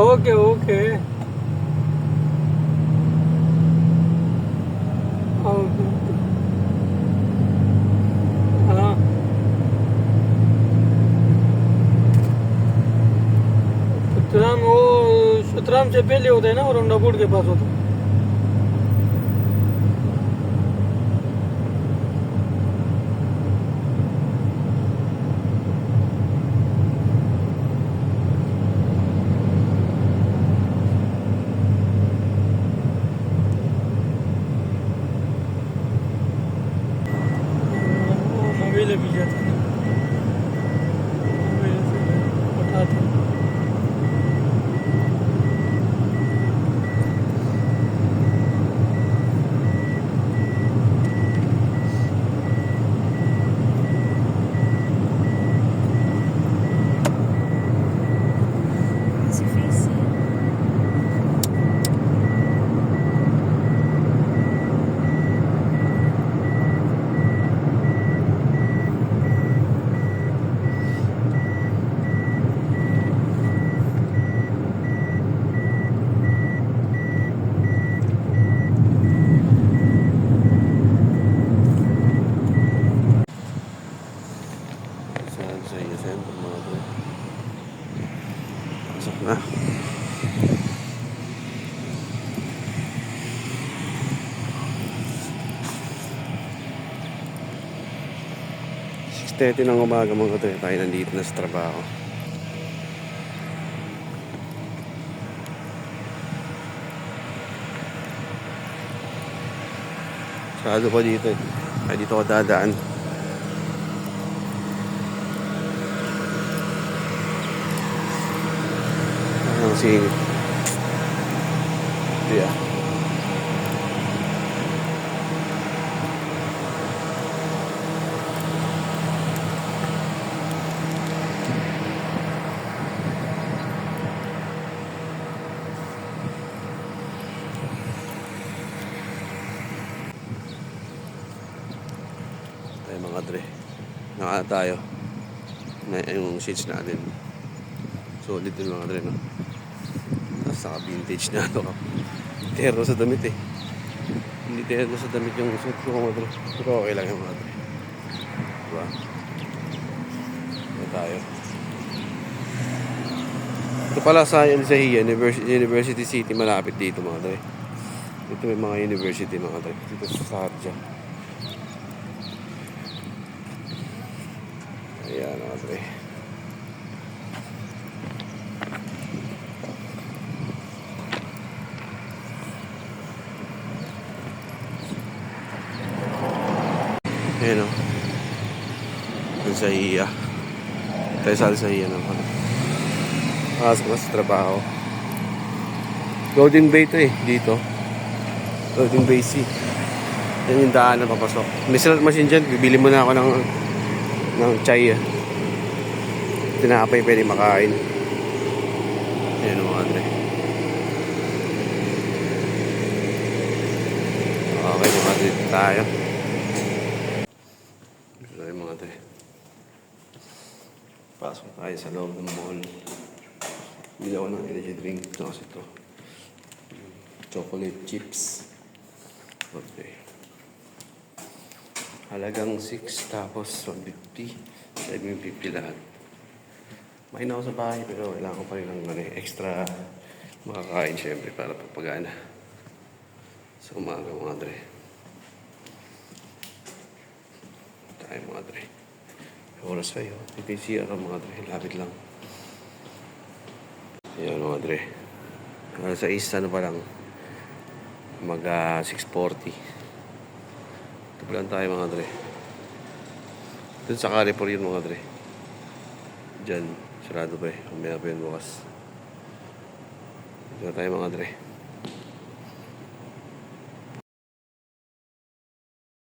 Okay okay सुतराम वो सुतराम से पहले होते हैं ना और अंडापुर के पास होता है। Na. Six ng umaga mga bro. Tayo nandito na sa trabaho. Sarado pa dito eh. Ay, dito ako dadaan. Singit. Yeah. Tayo mga dre. Naka tayo. Na yung seats natin. Solid din mga dre, no? Naka vintage na ano ka. Sa damit eh. Hindi terno sa damit yung suit ko mga dre. Pero okay lang yung mga dre. Diba? Ito tayo. Ito pala sa Elzahia, University, University City, malapit dito mga dre. Ito may mga university mga dre. Dito sa Sarja. Ayan mga dre. Ayan o. Alzahia. Tayo sa Alzahia naman. Pasok na sa trabaho. Golden Bay to eh, dito. Golden Bay Sea. Yan yung daan na papasok. May slot machine dyan, bibili mo na ako ng ng chai ah. Tinapay pwede makain. Ayan mga Andre. Okay, mga dito tayo. Ito yung mga Andre. Pasok tayo sa loob ng mall. Bili ako ng energy drink. Tapos ito. Chocolate chips. Okay. Halagang 6 tapos 150. 750 lahat. Main ako sa bahay pero kailangan ko pa rin ng ano, eh, extra makakain syempre para papagana. Sa umaga mga dre. Tayo mga dre. Oras kayo. Ito yung CR mga dre. Lapit lang. Ayan mga dre. Alas sa isa ano pa lang. Mag ah, 6.40. Ito pa lang tayo mga dre. Doon sa Carrefour yun mga dre. Diyan. Sarado pa eh. Umaya pa yun bukas. Dito tayo mga dre.